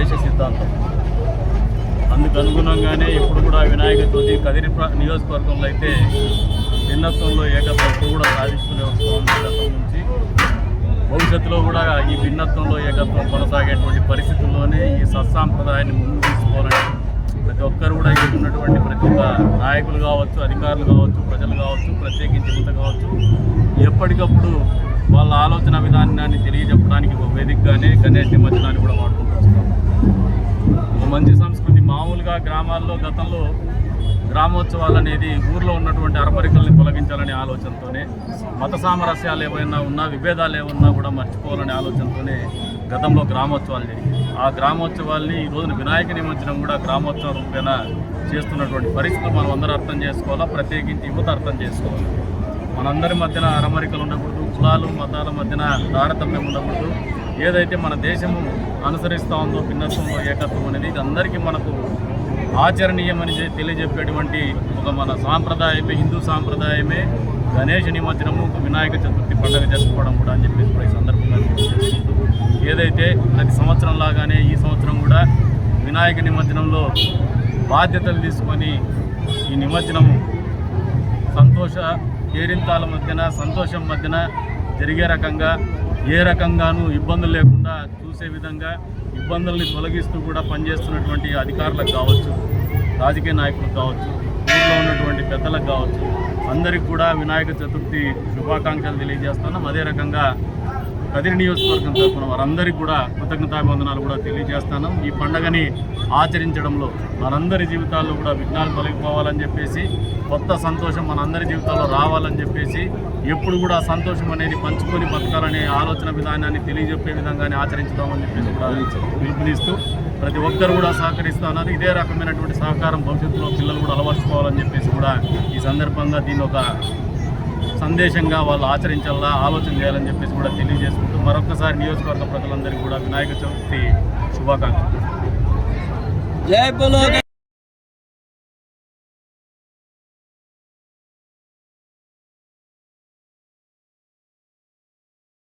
ద్వేష సిద్ధాంతం. అందుకు అనుగుణంగానే ఇప్పుడు కూడా వినాయక చవితి కదిరి నియోజకవర్గంలో అయితే భిన్నత్వంలో ఏకత్వం కూడా సాధిస్తూనే వస్తుంది గతం నుంచి. భవిష్యత్తులో కూడా ఈ భిన్నత్వంలో ఏకత్వం కొనసాగేటువంటి పరిస్థితుల్లోనే ఈ సత్సాంప్రదాయాన్ని ముందు తీసుకోవాలని ప్రతి ఒక్కరు కూడా ఇక్కడ ఉన్నటువంటి ప్రతి ఒక్క నాయకులు కావచ్చు అధికారులు కావచ్చు ప్రజలు కావచ్చు ప్రత్యేకించి యువత కావచ్చు ఎప్పటికప్పుడు వాళ్ళ ఆలోచన విధానాన్ని తెలియజెప్పడానికి ఒక వేదికగానే గణేష్ నిమజ్జనాన్ని కూడా వాడుకుంటూ వస్తాం గ్రామాల్లో గతంలో గ్రామోత్సవాలు అనేది ఊర్లో ఉన్నటువంటి అరమరికల్ని తొలగించాలనే ఆలోచనతోనే మత సామరస్యాలు ఏమైనా ఉన్నా విభేదాలు ఏమన్నా కూడా మర్చిపోవాలనే ఆలోచనతోనే గతంలో గ్రామోత్సవాలు జరిగాయి. ఆ గ్రామోత్సవాల్ని ఈ రోజున వినాయక నిమజ్జనం కూడా గ్రామోత్సవం రూపేణ చేస్తున్నటువంటి పరిస్థితులు మనం అందరూ అర్థం చేసుకోవాలా? ప్రత్యేకించి యువత అర్థం చేసుకోవాలి? మనందరి మధ్యన అరమరికలు ఉండకూడదు కులాలు మతాల మధ్యన తారతమ్యం ఉండకూడదు. ఏదైతే మన దేశము అనుసరిస్తూ ఉందో భిన్నత్వంలో ఏకత్వం అనేది ఇది అందరికీ మనకు ఆచరణీయమని తెలియజెప్పేటువంటి ఒక మన సాంప్రదాయమే హిందూ సాంప్రదాయమే గణేష్ నిమజ్జనము వినాయక చతుర్థి పండుగ జరుపుకోవడం కూడా అని చెప్పేసి కూడా ఈ సందర్భంగా తెలియజేసుకుంటూ ఏదైతే ప్రతి సంవత్సరం లాగానే ఈ సంవత్సరం కూడా వినాయక నిమజ్జనంలో బాధ్యతలు తీసుకొని ఈ నిమజ్జనము సంతోష కేరింతాల మధ్యన సంతోషం మధ్యన జరిగే రకంగా ఏ రకంగానూ ఇబ్బందులు లేకుండా చూసే విధంగా ఇబ్బందుల్ని తొలగిస్తూ కూడా పనిచేస్తున్నటువంటి అధికారులకు కావచ్చు రాజకీయ నాయకులకు కావచ్చు ఊళ్ళో ఉన్నటువంటి పెద్దలకు కావచ్చు అందరికి కూడా వినాయక చతుర్థి శుభాకాంక్షలు తెలియజేస్తున్నాం. అదే రకంగా కదిరి నియోజకవర్గం తరఫున వారందరికీ కూడా కృతజ్ఞతాభివందనాలు కూడా తెలియజేస్తాను. ఈ పండగని ఆచరించడంలో మనందరి జీవితాల్లో కూడా విఘ్నాలు తొలగిపోవాలని చెప్పేసి కొత్త సంతోషం మనందరి జీవితాల్లో రావాలని చెప్పేసి ఎప్పుడు కూడా సంతోషం అనేది పంచుకొని బతకాలనే ఆలోచన విధానాన్ని తెలియజెప్పే విధంగానే ఆచరించుదామని చెప్పేసి కూడా పిలుపునిస్తూ ప్రతి ఒక్కరు కూడా సహకరిస్తున్నారు ఇదే రకమైనటువంటి సహకారం భవిష్యత్తులో పిల్లలు కూడా అలవర్చుకోవాలని చెప్పేసి కూడా ఈ సందర్భంగా దీన్ని ఒక సందేశంగా వాళ్ళు ఆచరించాలా ఆలోచన చేయాలని చెప్పేసి కూడా తెలియజేసుకుంటూ మరొకసారి నియోజకవర్గ ప్రజలందరికీ కూడా వినాయక చవితి శుభాకాంక్షలు. జై